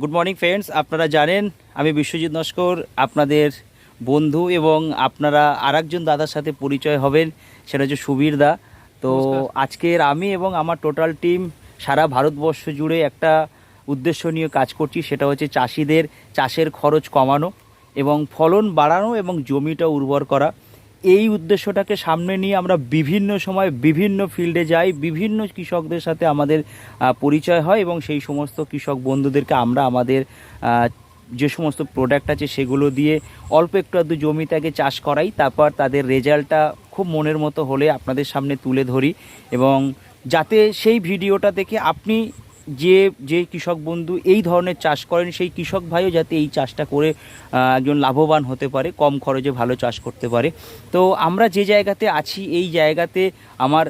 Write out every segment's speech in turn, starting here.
Good morning friends আপনারা জানেন আমি বিশ্বজিৎ নস্কর আপনাদের বন্ধু এবং আপনারা আরেকজন দাদার সাথে পরিচয় হবেন সেটা হচ্ছে সুবীর দা। তো আজকের আমি এবং আমার টোটাল টিম সারা ভারতবর্ষ জুড়ে একটা উদ্দেশ্য নিয়ে কাজ করছি সেটা হচ্ছে চাষিদের চাষের খরচ কমানো এবং ফলন বাড়ানো এবং জমিটা উর্বর করা। এই উদ্দেশ্যটাকে সামনে নিয়ে আমরা বিভিন্ন সময় বিভিন্ন ফিল্ডে যাই, বিভিন্ন কৃষকদের সাথে আমাদের পরিচয় হয় এবং সেই সমস্ত কৃষক বন্ধুদেরকে আমরা আমাদের যে সমস্ত প্রোডাক্ট আছে সেগুলো দিয়ে অল্প একটু আধটু জমিটাকে চাষ করাই, তারপর তাদের রেজাল্টটা খুব মনের মতো হলে আপনাদের সামনে তুলে ধরি এবং যাতে সেই ভিডিওটা দেখে আপনি যে যে কৃষক বন্ধু এই ধরনের চাষ করেন, সেই কৃষক ভাইও যাতে এই চাষটা করে একজন লাভবান হতে পারে, কম খরচে ভালো চাষ করতে পারে। তো আমরা যে জায়গাতে আছি, এই জায়গাতে আমার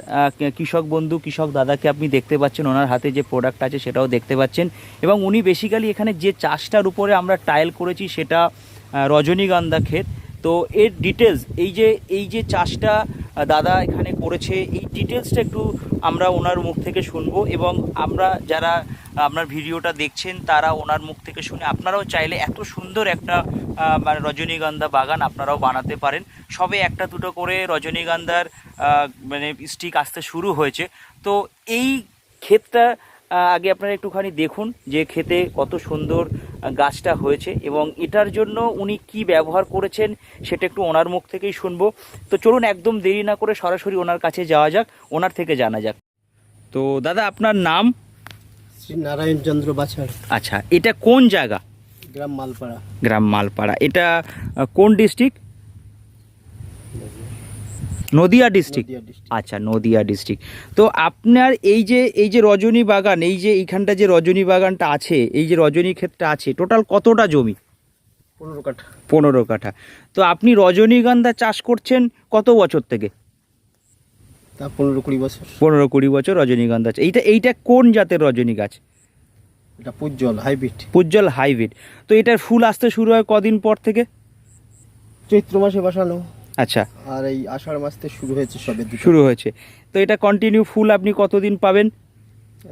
কৃষক বন্ধু, কৃষক দাদাকে আপনি দেখতে পাচ্ছেন, ওনার হাতে যে প্রোডাক্ট আছে সেটাও দেখতে পাচ্ছেন। এবং উনি বেসিক্যালি এখানে যে চাষটার উপরে আমরা টাইল করেছি সেটা রজনীগন্ধা ক্ষেত। তো এর ডিটেলস এই যে এই যে চাষটা দাদা এখানে করেছে, এই ডিটেলসটা একটু আমরা ওনার মুখ থেকে শুনব এবং আমরা যারা আপনার ভিডিওটা দেখছেন, তারা ওনার মুখ থেকে শুনে আপনারাও চাইলে এত সুন্দর একটা মানে রজনীগন্ধা বাগান আপনারাও বানাতে পারেন। সবে একটা দুটো করে রজনীগন্ধার মানে স্টিক আসতে শুরু হয়েছে। তো এই ক্ষেতটা আগে আপনারা একটুখানি দেখুন যে খেতে কত সুন্দর গাছটা হয়েছে এবং এটার জন্য উনি কি ব্যবহার করেছেন সেটা একটু ওনার মুখ থেকেই শুনব। তো চলুন একদম দেরি না করে সরাসরি ওনার কাছে যাওয়া যাক ওনার থেকে জানা যাক। তো দাদা আপনার নাম? শ্রী নারায়ণ চন্দ্র বাছার। আচ্ছা এটা কোন জায়গা? গ্রাম মালপাড়া। গ্রাম মালপাড়া। এটা কোন ডিস্ট্রিক্ট? নদিয়া ডিস্ট্রিক্ট আচ্ছা নদিয়া ডিস্ট্রিক্ট তো আপনার এই যে এই যে রজনী বাগান এই যে এইখানটা যে রজনী বাগানটা আছে এই যে রজনী ক্ষেতটা আছে টোটাল কতটা জমি? পনেরো কাঠা। পনেরো কাঠা। তো আপনি রজনীগন্ধা চাষ করছেন কত বছর থেকে? তা পনেরো কুড়ি বছর। পনেরো কুড়ি বছর রজনীগন্ধা। এইটা এইটা কোন জাতের রজনী গাছ? এটা পূজ্জল হাইব্রিড। উজ্জ্বল হাইব্রিড। তো এটার ফুল আসতে শুরু হয় কদিন পর থেকে? চৈত্র মাসে বসানো। আচ্ছা। আর এই আষাঢ় মাস থেকে শুরু হয়েছে সবে শুরু হয়েছে। তো এটা কন্টিনিউ ফুল আপনি কতদিন পাবেন?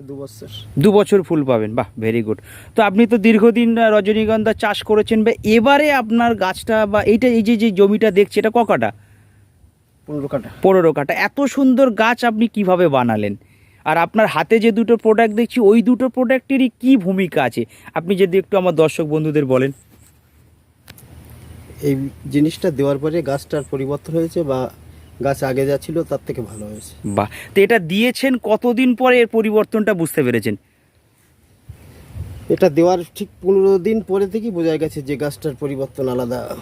দু বছর। দু বছর ফুল পাবেন বাহ ভেরি গুড তো আপনি তো দীর্ঘদিন রজনীগন্ধা চাষ করেছেন বা এবারে আপনার গাছটা বা এইটা এই যে যে জমিটা দেখছি এটা ক কাটা? পনেরো কাঠা পনেরো কাটা। এত সুন্দর গাছ আপনি কীভাবে বানালেন? আর আপনার হাতে যে দুটো প্রোডাক্ট দেখছি ওই দুটো প্রোডাক্টেরই কি ভূমিকা আছে? আপনি যদি একটু আমার দর্শক বন্ধুদের বলেন। এই জিনিসটা দেওয়ার পরে গাছটার পরিবর্তন হয়েছে বা গাছ আগে যা ছিল তার থেকে ভালো হয়েছে। বাহ। তো এটা দিয়েছেন কতদিন পরে এর পরিবর্তনটা বুঝতে পেরেছেন? এটা দেওয়ার ঠিক পনেরো দিন পরে থেকেই বোঝা গেছে যে গাছটার পরিবর্তন আলাদা।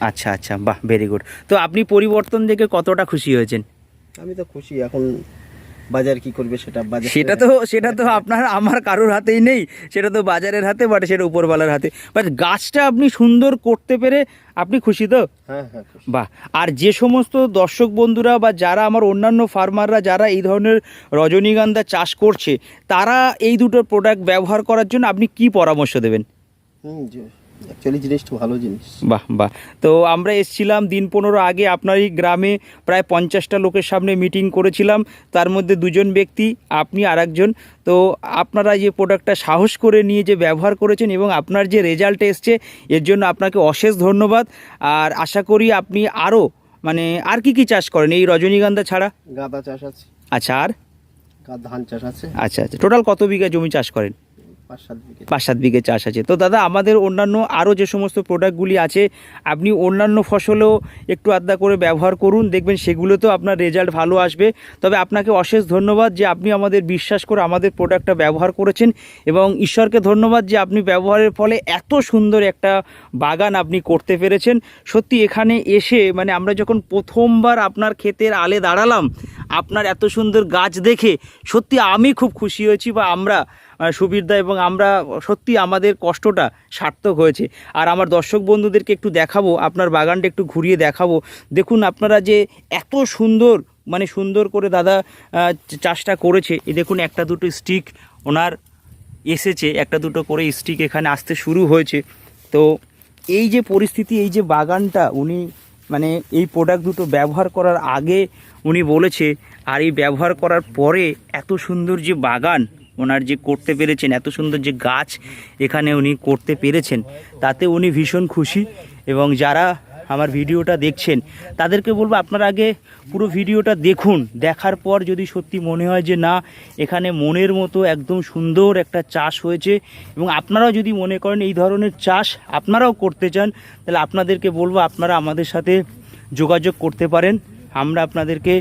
আচ্ছা আচ্ছা। বাহ ভেরি গুড তো আপনি পরিবর্তন দেখে কতটা খুশি হয়েছেন? আমি তো খুশি। এখন বাজার কি করবে সেটা বাজার সেটা তো সেটা তো আপনার আমার কারোর হাতেই নেই সেটা তো বাজারের হাতে বাট সেটা উপরওয়ালার হাতে। বাট গাছটা আপনি সুন্দর করতে পেরে আপনি খুশি তো? হ্যাঁ হ্যাঁ বাহ। আর যে সমস্ত দর্শক বন্ধুরা বা যারা আমার অন্যান্য ফার্মাররা যারা এই ধরনের রজনীগন্ধা চাষ করছে তারা এই দুটো প্রোডাক্ট ব্যবহার করার জন্য আপনি কি পরামর্শ দেবেন? হুম অ্যাকচুয়ালি জিনিসটা ভালো জিনিস। বাহ বাহ। তো আমরা এসছিলাম দিন পনেরো আগে আপনার এই গ্রামে প্রায় পঞ্চাশটা লোকের সামনে মিটিং করেছিলাম। তার মধ্যে দুজন ব্যক্তি আপনি আর একজন। তো আপনারা যে প্রোডাক্টটা সাহস করে নিয়ে যে ব্যবহার করেছেন এবং আপনার যে রেজাল্ট এসছে এর জন্য আপনাকে অশেষ ধন্যবাদ। আর আশা করি আপনি আরও মানে আর কি কি চাষ করেন? এই রজনীগন্ধা ছাড়া? গাঁদা চাষ আছে। আচ্ছা আর? ধান চাষ আছে। আচ্ছা আচ্ছা। টোটাল কত বিঘা জমি চাষ করেন? পাঁচ সাত বিঘে চাষ আছে। তো দাদা, আমাদের অন্যান্য আরও যে সমস্ত প্রোডাক্টগুলি আছে, আপনি অন্যান্য ফসলেও একটু আধা করে ব্যবহার করুন, দেখবেন সেগুলোতেও আপনার রেজাল্ট ভালো আসবে। তবে আপনাকে অশেষ ধন্যবাদ যে আপনি আমাদের বিশ্বাস করে আমাদের প্রোডাক্টটা ব্যবহার করেছেন এবং ঈশ্বরকে ধন্যবাদ যে আপনি ব্যবহারের ফলে এত সুন্দর একটা বাগান আপনি করতে পেরেছেন। সত্যি এখানে এসে মানে আমরা যখন প্রথমবার আপনার ক্ষেতের আলে দাঁড়ালাম, আপনার এত সুন্দর গাছ দেখে সত্যি আমি খুব খুশি হয়েছি বা আমরা সুবীরদা এবং আমরা সত্যি আমাদের কষ্টটা সার্থক হয়েছে। আর আমার দর্শক বন্ধুদেরকে একটু দেখাবো, আপনার বাগানটা একটু ঘুরিয়ে দেখাবো। দেখুন আপনারা যে এত সুন্দর মানে সুন্দর করে দাদা চাষটা করেছে এই দেখুন একটা দুটো স্টিক ওনার এসেছে, একটা দুটো করে স্টিক এখানে আসতে শুরু হয়েছে। তো এই যে পরিস্থিতি, এই যে বাগানটা, উনি মানে এই প্রোডাক্ট দুটো ব্যবহার করার আগে উনি বলেছে, আর এই ব্যবহার করার পরে এত সুন্দর যে বাগান ওনার যে করতে পেরেছেন, এত সুন্দর যে গাছ এখানে উনি করতে পেরেছেন, তাতে উনি ভীষণ খুশি এবং যারা আমার ভিডিওটা দেখছেন, তাদেরকে বলব আপনারা আগে পুরো ভিডিওটা দেখুন, দেখার পর যদি সত্যি মনে হয় যে না, এখানে মনের মতো একদম সুন্দর একটা চাষ হয়েছে এবং আপনারাও যদি মনে করেন এই ধরনের চাষ আপনারাও করতে চান, তাহলে আপনাদেরকে বলব আপনারা আমাদের সাথে যোগাযোগ করতে পারেন, আমরা আপনাদেরকে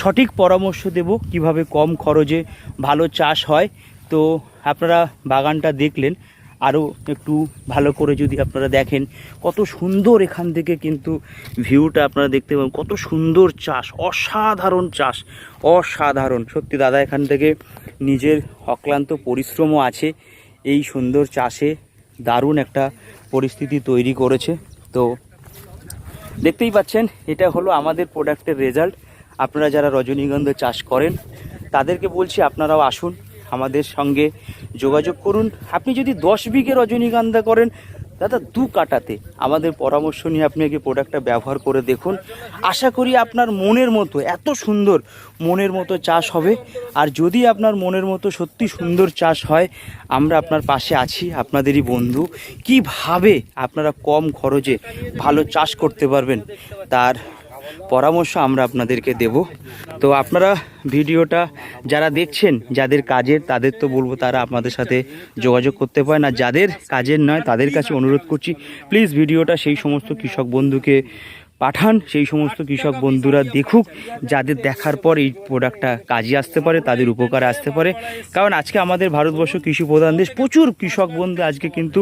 সঠিক পরামর্শ দেব কীভাবে কম খরচে ভালো চাষ হয়। তো আপনারা বাগানটা দেখলেন, আরও একটু ভালো করে যদি আপনারা দেখেন, কত সুন্দর এখান থেকে কিন্তু ভিউটা আপনারা দেখতে পাবেন। কত সুন্দর চাষ, অসাধারণ চাষ, অসাধারণ। সত্যি দাদা, এখান থেকে নিজের অক্লান্ত পরিশ্রমও আছে। এই সুন্দর চাষে দারুণ একটা পরিস্থিতি তৈরি করেছে। তো দেখতেই পাচ্ছেন, এটা হলো আমাদের প্রোডাক্টের রেজাল্ট আপনারা যারা রজনীগন্ধা চাষ করেন, তাদেরকে বলছি আপনারাও আসুন আমাদের সঙ্গে যোগাযোগ করুন। আপনি যদি দশ বিঘে রজনীগন্ধা করেন, দাদা, দু কাটাতে আমাদের পরামর্শ নিয়ে আপনি আগে প্রোডাক্টটা ব্যবহার করে দেখুন। আশা করি আপনার মনের মতো, এত সুন্দর মনের মতো চাষ হবে। আর যদি আপনার মনের মতো সত্যি সুন্দর চাষ হয়, আমরা আপনার পাশে আছি, আপনাদেরই বন্ধু। কীভাবে আপনারা কম খরচে ভালো চাষ করতে পারবেন, তার পরামর্শ আমরা আপনাদেরকে দেব। তো আপনারা ভিডিওটা যারা দেখছেন, যাদের কাজের, তাদের তো বলব তারা আপনাদের সাথে যোগাযোগ করতে পারে না যাদের কাজের নয়, তাদের কাছে অনুরোধ করছি প্লিজ ভিডিওটা সেই সমস্ত কৃষক বন্ধুকে পাঠান। সেই সমস্ত কৃষক বন্ধুরা দেখুক, যাদের দেখার পর এই প্রোডাক্টটা কাজে আসতে পারে, তাদের উপকারে আসতে পারে। কারণ আজকে আমাদের ভারতবর্ষ কৃষি প্রধান দেশ, প্রচুর কৃষক বন্ধু আজকে কিন্তু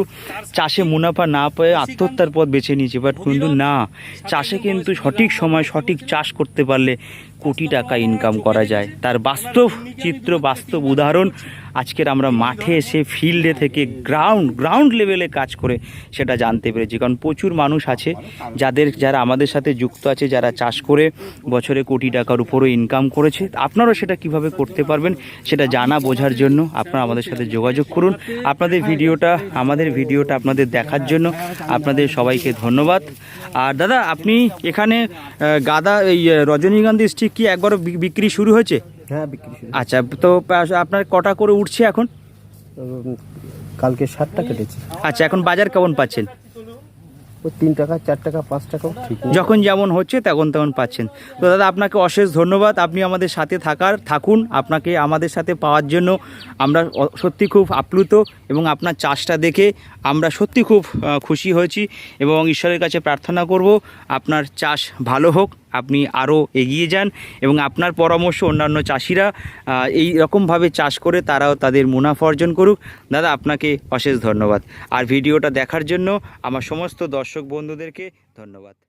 চাষে মুনাফা না পেয়ে আত্মহত্যার পথ বেছে নিয়েছে। বাট কিন্তু না, চাষে কিন্তু সঠিক সময় সঠিক চাষ করতে পারলে কোটি টাকা ইনকাম করা যায়। তার বাস্তব চিত্র, বাস্তব উদাহরণ আজকের আমরা মাঠে এসে ফিল্ডে থেকে গ্রাউন্ড গ্রাউন্ড লেভেলে কাজ করে সেটা জানতে পেরেছি। কারণ প্রচুর মানুষ আছে যাদের, যারা আমাদের সাথে যুক্ত আছে, যারা চাষ করে বছরে কোটি টাকার উপরও ইনকাম করেছে। আপনারাও সেটা কীভাবে করতে পারবেন সেটা জানা বোঝার জন্য আপনারা আমাদের সাথে যোগাযোগ করুন। আপনাদের ভিডিওটা, আমাদের ভিডিওটা আপনাদের দেখার জন্য আপনাদের সবাইকে ধন্যবাদ। আর দাদা, আপনি এখানে গাদা, এই রজনীগন্ধা স্টিক কি একবারও বিক্রি শুরু হয়েছে? হ্যাঁ বিক্রি শুরু আচ্ছা তো আপনার কটা করে উঠছে এখন? কালকে ষাটটা কেটেছে। আচ্ছা এখন বাজার কেমন পাচ্ছেন? তিন টাকা চার টাকা পাঁচ নেই। যখন যেমন হচ্ছে তখন তেমন পাচ্ছেন। তো দাদা আপনাকে অশেষ ধন্যবাদ। আপনি আমাদের সাথে থাকার থাকুন। আপনাকে আমাদের সাথে পাওয়ার জন্য আমরা সত্যি খুব আপ্লুত এবং আপনার চাষটা দেখে আমরা সত্যি খুব খুশি হয়েছি এবং ঈশ্বরের কাছে প্রার্থনা করব আপনার চাষ ভালো হোক। আপনি আরও এগিয়ে যান এবং আপনার পরামর্শ অন্যান্য চাষিরা এই রকমভাবে চাষ করে তারাও তাদের মুনাফা অর্জন করুক। দাদা, আপনাকে অশেষ ধন্যবাদ। আর ভিডিওটা দেখার জন্য আমার সমস্ত দর্শক বন্ধুদেরকে ধন্যবাদ।